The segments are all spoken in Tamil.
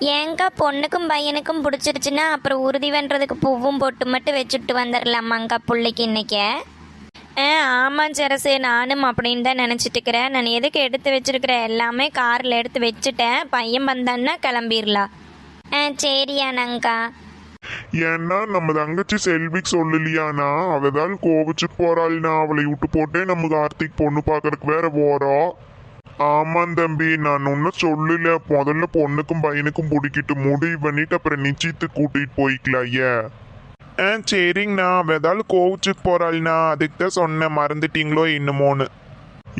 ஏங்கா பொண்ணுக்கும் பையனுக்கும் பிடிச்சிருச்சுன்னா அப்புறம் உறுதி பண்ணுறதுக்கு பூவும் போட்டு மட்டும் வச்சுட்டு வந்துடலாமாங்க பிள்ளைக்கு இன்னைக்கே? ஆ ஆமாம் சரசு நானும் அப்படின்னு தான் நினச்சிட்டு இருக்கிறேன். நான் எதுக்கு எடுத்து வச்சிருக்கிறேன்? எல்லாமே காரில் எடுத்து வச்சுட்டேன். பையன் வந்தான்னா கிளம்பிடலாம் ஆ சரியானங்கா ஏன்னா நம்ம தங்கச்சி செல்விக்கு சொல்லலையானா அவதான் கோவிச்சு போறாள்னா. அவளை விட்டு போட்டே நம்ம கார்த்திக் பொண்ணு பார்க்கறதுக்கு வேற போறோம் ஆமாம் தம்பி நான் ஒன்றும் சொல்லல. முதல்ல பொண்ணுக்கும் பையனுக்கும் பிடிக்கிட்டு முடிவு பண்ணிட்டு அப்புறம் நிச்சயத்துக்கு கூட்டிட்டு போய்க்கலாம் ஐயா ஆ சரிங்கண்ணா. அவ ஏதாவது கோவிச்சுக்கு போறாள்னா அதுக்கு தான் சொன்னேன். மறந்துட்டீங்களோ என்னமோன்னு.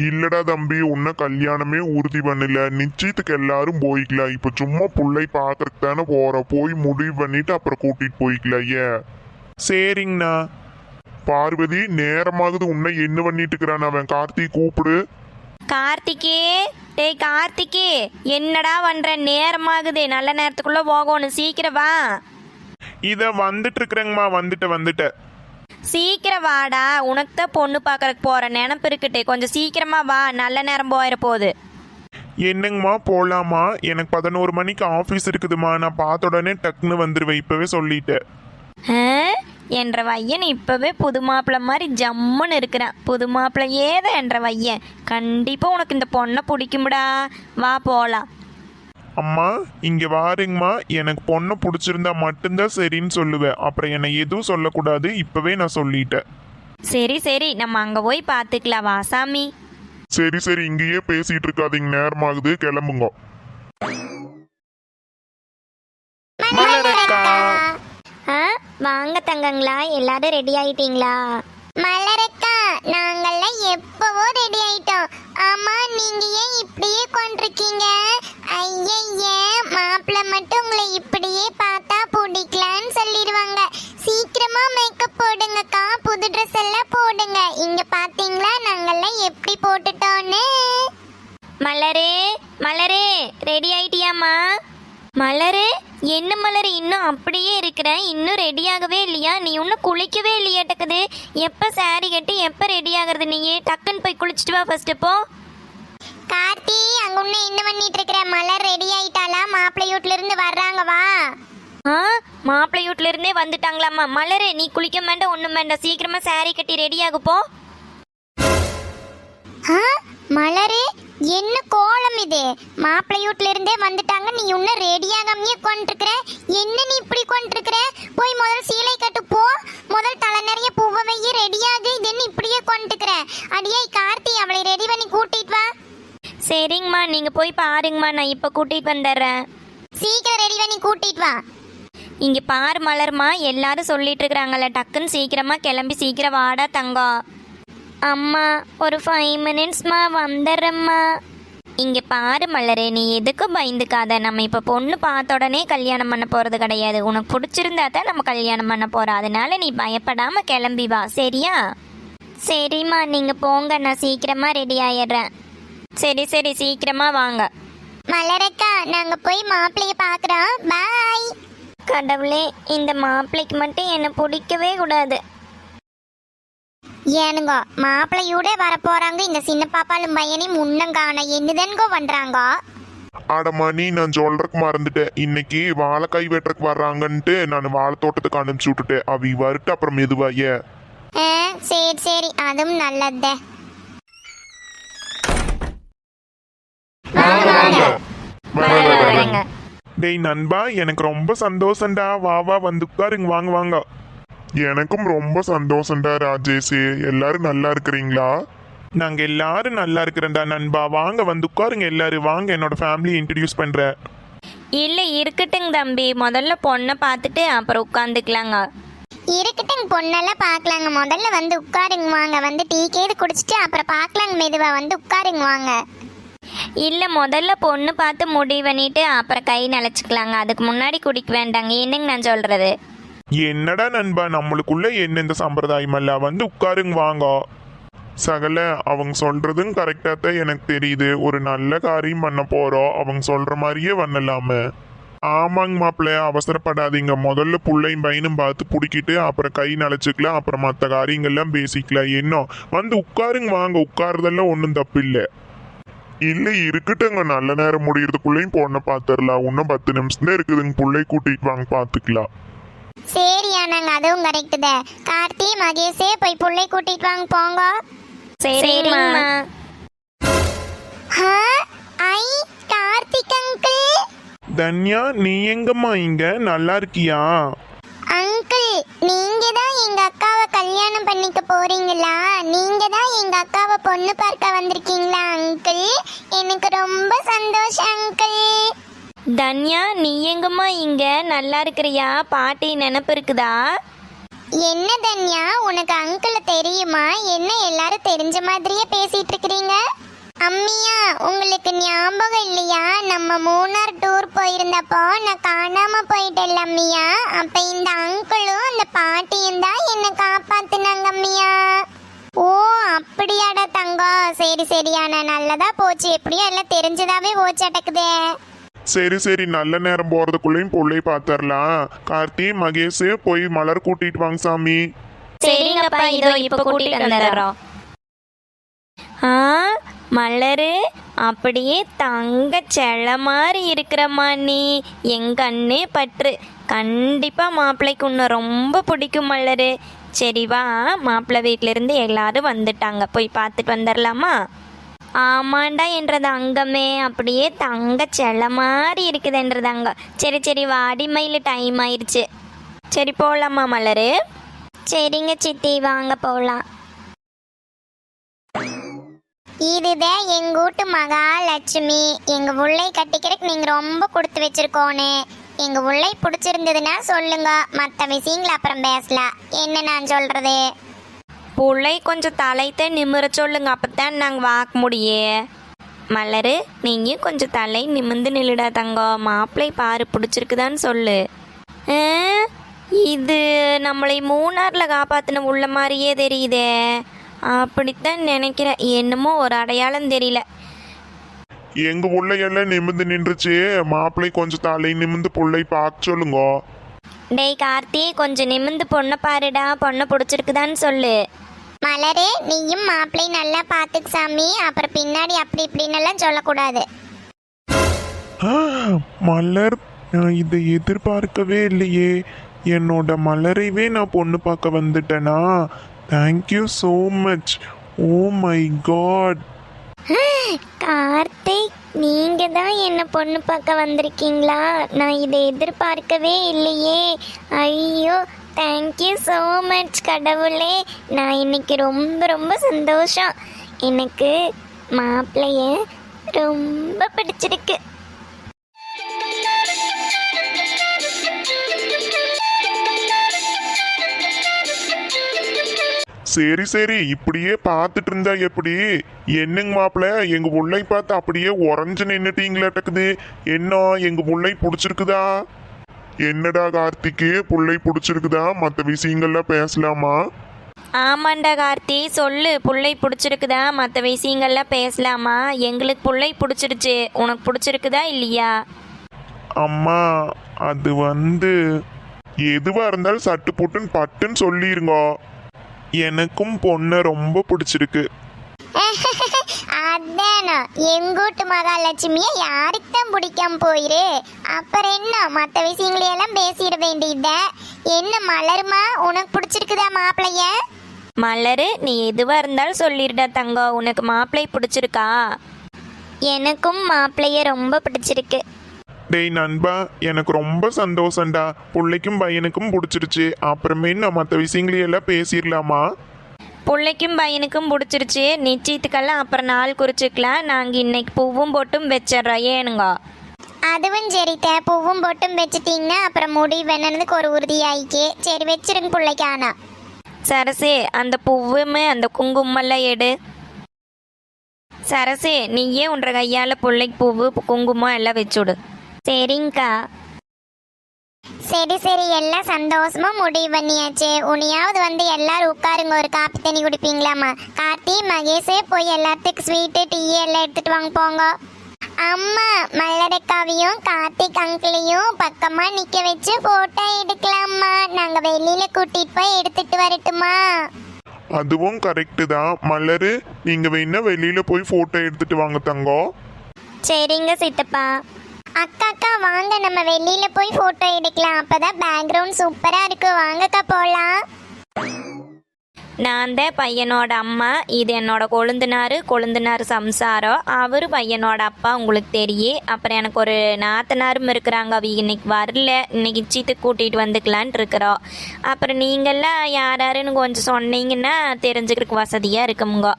இல்லடா தம்பி உன்ன கல்யாணமே உறுதி பண்ணல. நிச்சயத்துக்கு எல்லாரும் போய்க்கலாம் இப்போ சும்மா புள்ளை பார்க்கறதுக்கு தானே போறோம் போய் முடிவு பண்ணிட்டு அப்புறம் கூட்டிட்டு போய்க்கலாம் சரிங்கண்ணா. பார்வதி நேரமாகுது. உன்னை என்ன பண்ணிட்டு இருக்கிறான் அவன் கார்த்தி கூப்பிடு. கார்த்திகே டேய் கார்த்திகே என்னடா பண்ற? நேரமாகுது. நல்ல நேரத்துக்குள்ள போகணும். சீக்கிரம் வா. இத வந்துட்டு இருக்கிறேங்கம்மா வந்துட்டு வந்துட்ட. சீக்கிரம் வாடா. உனக்கு தான் பொண்ணு பார்க்கறக்கு போற நினப்பு இருக்கட்டு. கொஞ்சம் சீக்கிரமா வா. நல்ல நேரம் போயிட போகுது என்னங்கம்மா போலாமா? எனக்கு பதினோரு மணிக்கு ஆஃபீஸ் இருக்குதுமா. நான் பார்த்த உடனே டக்குன்னு வந்துருவேன். இப்பவே சொல்லிட்டேன்? என்ற வையன் இப்பவே புது மாப்பிள்ளை மாதிரி ஜம்முன்னு இருக்கிறான் புது மாப்பிள்ளையே தான் என்ற வையன். கண்டிப்பா உனக்கு இந்த பொண்ணை பிடிக்கும்டா. வா போலாம். அம்மா இங்க வாருங்கம்மா. எனக்கு பொண்ணை பிடிச்சிருந்தா மட்டும்தான் சரின்னு சொல்லுவேன். அப்புறம் என்னை எதுவும் சொல்லக்கூடாது. இப்பவே நான் சொல்லிட்டேன். சரி சரி. நம்ம அங்க போய் பார்த்துக்கலாம் வா சாமி. சரி சரி. இங்கேயே பேசிட்டு இருக்காதீங்க. நேரமாகுது. கிளம்புங்க ஆ வாங்க தங்கங்களா எல்லாரும் ரெடி ஆயிட்டீங்களா? மலரக்கா நாங்கெல்லாம் எப்பவோ ரெடி ஆயிட்டோம். ஆமா நீங்க ஏன் இப்படியே கொண்டிருக்கீங்க ஐயய்ய மாப்பிள்ள மட்டும் உங்களை இப்படியே பார்த்தா பிடிக்கலான்னு சொல்லிடுவாங்க. சீக்கிரமா மேக்கப் போடுங்கக்கா புது ட்ரெஸ் எல்லாம் போடுங்க. இங்க பாத்தீங்களா நாங்கெல்லாம் எப்படி போட்டுட்டோன்னு? மலரே மலரே ரெடி ஆயிட்டியாமா மலரு என்ன மலர்? இன்னும் அப்படியே இருக்கிற இன்னும் ரெடி ஆகவே இல்லையா? நீ இன்னும் குளிக்கவே இல்லையாட்டக்குது எப்போ saree கட்டி எப்போ ரெடி ஆகுறது நீயே? டக்குன்னு போய் குளிச்சுட்டு வா ஃபர்ஸ்ட் இப்போ கார்த்தி அங்க உன்ன என்ன பண்ணிட்டு இருக்கிற? மலர் ரெடி ஆயிட்டாளா? மாப்பிள்ளை வீட்ல இருந்து வர்றாங்க வா. ஆ? மாப்பிள்ளை வீட்ல இருந்தே வந்துட்டாங்களாம்மா. மலரு நீ குளிக்க வேண்டாம் ஒன்றும் வேண்டாம். சீக்கிரமா saree கட்டி ரெடி ஆகுப்போ ஆ, மலரு என்ன கோலம் இது? மாப்பிள்ளை வீட்ல இருந்தே வந்துட்டாங்க. நீ இன்னும் ரெடியாகாமையே கொண்டிருக்கிற என்ன நீ இப்படி கொண்டிருக்கிற போய் முதல் சீலை கட்டு போ. முதல் தலை நிறைய பூவை வையி ரெடியாகு இது என்ன இப்படியே கொண்டிருக்கிற அடியே கார்த்தி அவளை ரெடி பண்ணி கூட்டிட்டு வா. சரிங்கம்மா நீங்கள் போய் பாருங்கம்மா. நான் இப்போ கூட்டிகிட்டு வந்துடுறேன். சீக்கிரம் ரெடி பண்ணி கூட்டிட்டு வா. இங்கே பாரு மலர்மா எல்லாரும் சொல்லிட்டு இருக்கிறாங்கல்ல டக்குன்னு சீக்கிரமா கிளம்பி சீக்கிரம் வாடா தங்கம். அம்மா ஒரு ஃபைவ் மினிட்ஸ்மா வந்துடுறேம்மா. இங்கே பாரு மலரே நீ எதுக்கும் பயந்துக்காத. நம்ம இப்போ பொண்ணு பார்த்த உடனே கல்யாணம் பண்ண போகிறது கிடையாது. உனக்கு பிடிச்சிருந்தா தான் நம்ம கல்யாணம் பண்ண போகிறோம் அதனால நீ பயப்படாமல் கிளம்பி வா சரியா? சரிம்மா நீங்கள் போங்க. நான் சீக்கிரமாக ரெடி ஆயிடுறேன். சரி சரி சீக்கிரமாக வாங்க. மலரக்கா நாங்கள் போய் மாப்பிள்ளைய பார்க்குறோம். பாய் கடவுளே இந்த மாப்பிள்ளைக்கு மட்டும் என்னை பிடிக்கவே கூடாது. ஏனுங்க மாப்பிள்ளையோட வர போறாங்க இந்த சின்ன பாப்பாலும் பையனையும் முன்னங்கான என்னதன்கோ பண்றாங்க? அடமணி நான் சொல்றதுக்கு மறந்துட்டேன். இன்னைக்கு வாழைக்காய் வெட்டுறதுக்கு வர்றாங்கன்ட்டு நான் வாழை தோட்டத்துக்கு அனுப்பிச்சு விட்டுட்டேன். அவி வருட்டு அப்புறம் மெதுவாய சரி சரி. அதுவும் நல்லதே. டேய் நண்பா எனக்கு ரொம்ப சந்தோஷம்டா. வா வா வந்து உட்காருங்க. வாங்க வாங்க. எனக்கும் ரொம்ப சந்தோஷம்டா ராஜேஷ். எல்லாரும் நல்லா இருக்கிறீங்களா? நாங்க எல்லாரும் நல்லா இருக்கிறேன்டா நண்பா. வாங்க வந்து உட்காருங்க எல்லாரும். வாங்க என்னோட ஃபேமிலி இன்ட்ரடியூஸ் பண்றேன் இல்லை இருக்கட்டுங்க தம்பி. முதல்ல பொண்ணை பார்த்துட்டு அப்புறம் உட்காந்துக்கலாங்க. இருக்கட்டும் பொண்ணெல்லாம் பார்க்கலாங்க. முதல்ல வந்து உட்காருங்க வாங்க. வந்து டீ கேது குடிச்சிட்டு அப்புறம் பார்க்கலாங்க மெதுவா. வந்து உட்காருங்க வாங்க. இல்லை முதல்ல பொண்ணு பார்த்து முடிவு பண்ணிட்டு அப்புறம் கை நிலச்சிக்கலாங்க அதுக்கு முன்னாடி குடிக்க வேண்டாங்க. என்னங்க நான் சொல்கிறது என்னடா நண்பா நம்மளுக்குள்ள என்னெந்த சம்பிரதாயம் அல்ல? வந்து உட்காருங்க வாங்க. சகல அவங்க சொல்றதும் கரெக்டா தான் எனக்கு தெரியுது. ஒரு நல்ல காரியம் பண்ண போறோம். அவங்க சொல்ற மாதிரியே பண்ணலாமே. ஆமாங்க மாப்பிள்ள அவசரப்படாதீங்க. முதல்ல புள்ளையும் பையனும் பார்த்து பிடிக்கிட்டு அப்புறம் கை நனைச்சுக்கலாம் அப்புறம் மற்ற காரியங்கள்லாம் பேசிக்கலாம். என்ன? வந்து உட்காருங்க வாங்க. உட்காருதெல்லாம் ஒன்றும் தப்பு இல்லை இல்லை இருக்கட்டுங்க நல்ல நேரம் முடியறதுக்குள்ளேயும் பொண்ணை பார்த்துடலாம். இன்னும் பத்து நிமிஷம் தான் இருக்குதுங்க. பிள்ளை கூட்டிட்டு வாங்க பார்த்துக்கலாம். சரியா நாங்க அதுவும் கரெக்ட் தான். கார்த்தி மகேஷே போய் புள்ளை கூட்டிட்டு வாங்க போங்க. சரிம்மா. ஹா, ஐ கார்த்திக் அங்கிள். தன்யா நீ எங்கம்மா இங்க? நல்லா இருக்கியா? அங்கிள் நீங்க தான் எங்க அக்காவை கல்யாணம் பண்ணிக்க போறீங்களா? நீங்க தான் எங்க அக்காவை பொண்ணு பார்க்க வந்திருக்கீங்களா அங்கிள்? எனக்கு ரொம்ப சந்தோஷம் அங்கிள். தன்யா நீ எங்கம்மா இங்க? நல்லா இருக்கிறியா? பாட்டி நினப்பு இருக்குதா? என்ன தன்யா உனக்கு அங்கிள் தெரியுமா? என்ன எல்லாரும் தெரிஞ்ச மாதிரியே பேசிட்டு இருக்கிறீங்க? அம்மியா உங்களுக்கு ஞாபகம் இல்லையா? நம்ம மூணார் டூர் போயிருந்தப்போ நான் காணாம போயிட்டேன் அம்மியா. அப்ப இந்த அங்கிளும் அந்த பாட்டியும் தான் என்னை காப்பாத்தினாங்க அம்மியா. ஓ அப்படியாடா தங்கம். சரி சரியா நான் நல்லதா போச்சு. எப்படியோ எல்லாம் தெரிஞ்சதாவே போச்சு அடக்குதே. சரி சரி நல்ல நேரம் போறதுக்குள்ளேயும் புள்ளை பாத்துரலாம் கார்த்தி மகேஷ் போய் மலர் கூட்டிட்டு வாங்க சாமி. சரிங்கப்பா இதோ இப்போ கூட்டிட்டு வந்துடுறோம். ஆ மலரு அப்படியே தங்க செல்ல மாதிரி இருக்கிறம்மா நீ என் கண்ணே பற்று. கண்டிப்பா மாப்பிள்ளைக்கு உன்னை ரொம்ப பிடிக்கும் மலரு. சரி வா மாப்பிள்ளை வீட்டிலேருந்து எல்லாரும் வந்துட்டாங்க. போய் பார்த்துட்டு வந்துடலாமா? ஆமாண்டா என்றது அங்கமே. அப்படியே தங்க செல்ல மாதிரி இருக்குதுன்றது அங்க. சரி சரி வாடி மயில் டைம் ஆயிடுச்சு சரி போகலாமா மலரு? சரிங்க சித்தி வாங்க போகலாம் இதுதான் எங்க வீட்டு மகாலட்சுமி. எங்க உள்ளை கட்டிக்கிறதுக்கு நீங்க ரொம்ப கொடுத்து வச்சிருக்கோன்னு எங்க உள்ளை பிடிச்சிருந்ததுன்னா சொல்லுங்க. மற்ற விஷயங்களை அப்புறம் பேசலாம். என்ன நான் சொல்றது? புள்ளை கொஞ்சம் தலைத்த நிமிர சொல்லுங்க அப்பத்தான் நாங்கள் வாக்க முடியே. மலரு நீயும் கொஞ்சம் தலை நிமிந்து நில்லுடா தங்கம் மாப்பிள்ளை பாரு பிடிச்சிருக்குதான்னு சொல்லு. இது நம்மளை மூணாரில் காப்பாற்றின உள்ள மாதிரியே தெரியுதே. அப்படித்தான் நினைக்கிறேன் என்னமோ ஒரு அடையாளம் தெரியல. எங்க புள்ளையெல்லாம் நிமிந்து நின்றுச்சு மாப்பிள்ளை கொஞ்சம் தலை நிமிந்து புள்ளை பார்க்க சொல்லுங்க. டேய் கார்த்தி கொஞ்சம் நிமிந்து பொண்ணை பாருடா பொண்ணை பிடிச்சிருக்குதான்னு சொல்லு. மலரே நீயும் மாப்பிள்ளை நல்லா பாத்துக்கு சாமி. அப்புறம் பின்னாடி அப்படி இப்படின்னு எல்லாம் சொல்லக்கூடாது மலர் நான் இதை எதிர்பார்க்கவே இல்லையே. என்னோட மலரைவே நான் பொண்ணு பார்க்க வந்துட்டேனா? Thank you so much oh my god Karthik நீங்க தான் என்ன பொண்ணு பார்க்க வந்திருக்கீங்களா? நான் இதை எதிர்பார்க்கவே இல்லையே. ஐயோ தேங்க்யூ ஸோ மச் கடவுளே. நான் இன்னைக்கு ரொம்ப ரொம்ப சந்தோஷம். எனக்கு மாப்பிள்ளைய ரொம்ப பிடிச்சிருக்கு. சரி சரி. இப்படியே பார்த்துட்டு இருந்தா எப்படி? என்னங்க மாப்பிள்ள? எங்க புள்ளை பார்த்து அப்படியே உறைஞ்சு நின்னுட்டீங்களாட்டக்குது என்ன எங்க புள்ளை பிடிச்சிருக்குதா? என்னடா கார்த்திக்கு? புள்ளை பிடிச்சிருக்குதா? மற்ற விஷயங்கள்லாம் பேசலாமா? ஆமாண்டா கார்த்தி சொல்லு. புள்ளை பிடிச்சிருக்குதா? மற்ற விஷயங்கள்லாம் பேசலாமா? எங்களுக்கு புள்ளை பிடிச்சிருச்சு. உனக்கு பிடிச்சிருக்குதா இல்லையா? அம்மா அது வந்து எதுவா இருந்தாலும் சட்டு புட்டுன்னு பட்டுன்னு சொல்லிருங்க. எனக்கும் பொண்ணை ரொம்ப பிடிச்சிருக்கு. அதானோ? எங்கூட்டு மகாலட்சுமிய யாருக்கு தான் பிடிக்காம போயிரு? அப்புறம் என்ன? மற்ற விஷயங்களையெல்லாம் பேசிட வேண்டியத. என்ன மலருமா? உனக்கு பிடிச்சிருக்குதா மாப்பிள்ளைய மலரு நீ எதுவாக இருந்தாலும் சொல்லிடுடா தங்கம் உனக்கு மாப்பிள்ளை பிடிச்சிருக்கா? எனக்கும் மாப்பிள்ளைய ரொம்ப பிடிச்சிருக்கு. டேய் நண்பா எனக்கு ரொம்ப சந்தோஷம்டா. பிள்ளைக்கும் பையனுக்கும் பிடிச்சிருச்சு. அப்புறமே நான் மற்ற விஷயங்களையெல்லாம் பேசிடலாமா? பிள்ளைக்கும் பையனுக்கும் பிடிச்சிருச்சு. நிச்சயத்துக்கெல்லாம் அப்புறம் நாள் குறிச்சிக்கலாம் நாங்கள் இன்னைக்கு பூவும் போட்டும் வச்சிடுறோம். ஏனுங்க? அதுவும் சரி தே பூவும் பொட்டும் வச்சுட்டீங்கன்னா அப்புறம் முடிவு என்னதுக்கு ஒரு உறுதியாயிக்கே. சரி வச்சிருங்க பிள்ளைக்கு ஆனா. சரசே அந்த பூவுமே அந்த குங்குமம்லாம் எடு. சரசே நீயே உன்ற கையால் பிள்ளைக்கு பூவு குங்குமம் எல்லாம் வச்சுடு சரிங்கக்கா. சரி சரி. எல்லாம் சந்தோஷமா முடிவு பண்ணியாச்சு. உனியாவது வந்து எல்லாரும் உட்காருங்க. ஒரு காப்பி தண்ணி குடிப்பீங்களாமா கார்த்தி மகேஷே போய் எல்லாத்துக்கும் ஸ்வீட்டு டீ எல்லாம் எடுத்துட்டு வாங்க போங்க. அம்மா மல்லரக்காவையும் கார்த்திக் அங்கிளையும் பக்கமா நிக்க வச்சு போட்டோ எடுக்கலாம்மா. நாங்க வெளியில கூட்டிட்டு போய் எடுத்துட்டு வரட்டுமா அதுவும் கரெக்டு தான். மலரு நீங்க வேணா வெளியில போய் போட்டோ எடுத்துட்டு வாங்க தங்கம் சரிங்க சித்தப்பா. அக்கா அக்கா வாங்க நம்ம வெளியில போய் போட்டோ எடுக்கலாம். அப்பதான் பேக்ரவுண்ட் சூப்பரா இருக்கு. வாங்கக்கா போலாம். நான் தான் பையனோட அம்மா. இது என்னோட கொழுந்தினார் கொழுந்தினார் சம்சாரம். அவர் பையனோட அப்பா உங்களுக்கு தெரியும் அப்புறம் எனக்கு ஒரு நாத்தனாரும் இருக்கிறாங்க. அவ இன்னைக்கு வரல. இன்னைக்கு சீத்துக்கு கூட்டிகிட்டு வந்துக்கலான் இருக்கிறோம் அப்புறம் நீங்கள்லாம் யார் யாருன்னு கொஞ்சம் சொன்னீங்கன்னா தெரிஞ்சுக்கிறதுக்கு வசதியாக இருக்குமுங்க.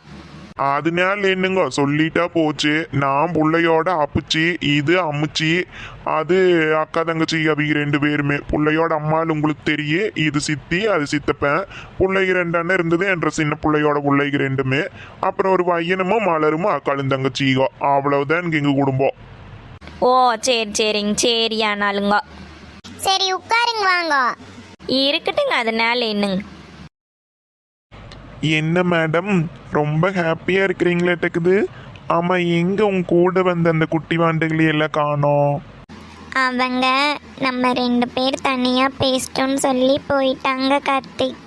அதனால என்னங்க? சொல்லிட்டா போச்சு. நான் புள்ளையோட அப்புச்சி இது அம்முச்சி அது அக்கா தங்கச்சி அவங்க ரெண்டு பேருமே. புள்ளையோட அம்மாள் உங்களுக்கு தெரியும் இது சித்தி அது சித்தப்பன். பிள்ளைங்க ரெண்டு அண்ணன் இருந்தது என்ற சின்ன பிள்ளையோட பிள்ளைங்க ரெண்டுமே. அப்புறம் ஒரு பையனுமும் மலருமோ அக்காளும் தங்கச்சியோ அவ்வளவுதான் இங்க எங்க குடும்பம். ஓ சரி சரிங்க சரி ஆனாலுங்க. சரி உட்காருங்க வாங்க. இருக்கட்டுங்க அதனால என்னங்க? என்ன மேடம் ரொம்ப ஹாப்பியா இருக்கிறீங்களேட்டக்குது ஆமா எங்க உங்க கூட வந்த அந்த குட்டி வாண்டுகளை எல்லாம் காணோம். அவங்க நம்ம ரெண்டு பேர் தனியா பேசிட்டோம்னு சொல்லி போயிட்டாங்க கார்த்திக்.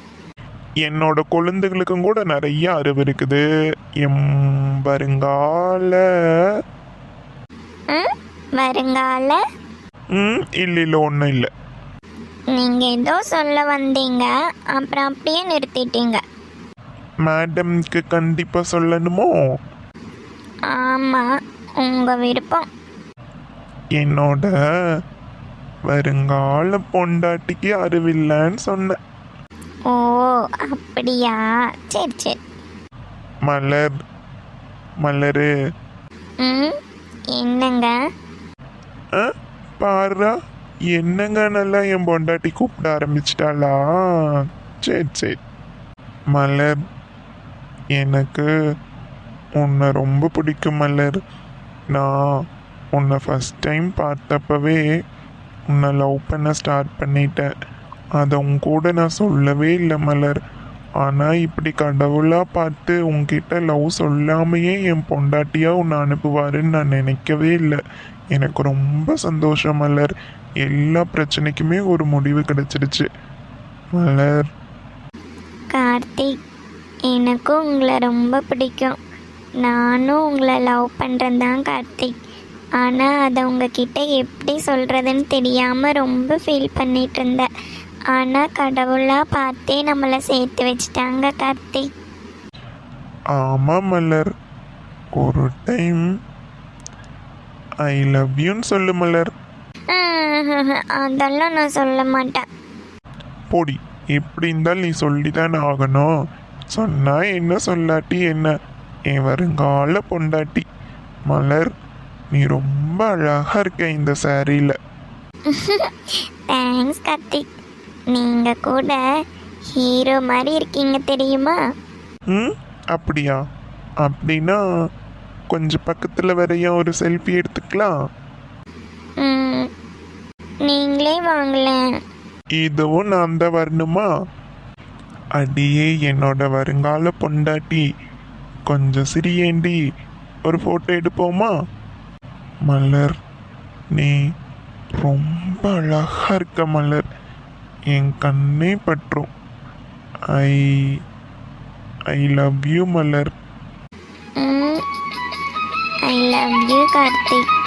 என்னோட குழந்தைகளுக்கும் கூட நிறைய அறிவு இருக்குது. எம் வருங்கால. ம் வருங்கால? ம் இல்லை இல்லை ஒன்றும் இல்லை. நீங்க ஏதோ சொல்ல வந்தீங்க அப்புறம் அப்படியே நிறுத்திட்டீங்க. மேடம்க்கு கண்டிப்பாக சொல்லணுமோ? ஆமா உங்க விருப்பம். என்னோட வருங்கால பொண்டாட்டிக்கு அறிவில்லைன்னு சொன்னேன் ஓ அப்படியா? சரி சரி. மலர் மலரு. ம் என்னங்க? ஆ பாருடா என்னங்க நல்லா என் பொண்டாட்டி கூப்பிட ஆரம்பிச்சிட்டாளா? சரி சரி. மலர் எனக்கு உன்னை ரொம்ப பிடிக்கும் மலர். நான் உன்னை ஃபஸ்ட் டைம் பார்த்தப்பவே உன்னை லவ் பண்ண ஸ்டார்ட் பண்ணிட்டேன். அதை உன் கூட நான் சொல்லவே இல்லை மலர். ஆனால் இப்படி கடவுளாக பார்த்து உன்கிட்ட லவ் சொல்லாமையே என் பொண்டாட்டியாக உன்னை அனுப்புவாருன்னு நான் நினைக்கவே இல்லை. எனக்கு ரொம்ப சந்தோஷம் மலர். எல்லா பிரச்சனைக்குமே ஒரு முடிவு கிடைச்சிடுச்சு. மலர். கார்த்திக். எனக்கும் உங்களை ரொம்ப பிடிக்கும். நானும் உங்களை லவ் பண்ணுறேன் தான் கார்த்திக். ஆனால் அதை உங்ககிட்ட எப்படி சொல்கிறதுன்னு தெரியாமல் ரொம்ப ஃபீல் பண்ணிட்டு இருந்தேன். ஆனால் கடவுளாக பார்த்தே நம்மளை சேர்த்து வச்சிட்டாங்க கார்த்திக். ஆமாம் மலர். ஒரு டைம் ஐ லவ் யூன்னு சொல்லு மலர். அதெல்லாம் நான் சொல்ல மாட்டேன். போடி எப்படி இருந்தாலும் நீ சொல்லிதானே ஆகணும். சொன்னா என்ன சொல்லாட்டி என்ன? என் வருங்கால பொண்டாட்டி. மலர் நீ ரொம்ப அழகா இருக்க இந்த சாரியில். தேங்க்ஸ் கார்த்திக் நீங்கள் கூட ஹீரோ மாதிரி இருக்கீங்க தெரியுமா? ம் அப்படியா? அப்படின்னா கொஞ்சம் பக்கத்தில் வரையும் ஒரு செல்ஃபி எடுத்துக்கலாம்? நீங்களே வாங்கலேன் இதுவும் நான் தான் வரணுமா? அடியே என்னோட வருங்கால பொண்டாட்டி. கொஞ்சம் சிரியேண்டி. ஒரு ஃபோட்டோ எடுப்போமா? மலர் நீ ரொம்ப அழகா இருக்க மலர். என் கண்ணே பற்றும். I I love you Malar. I love you Karthik.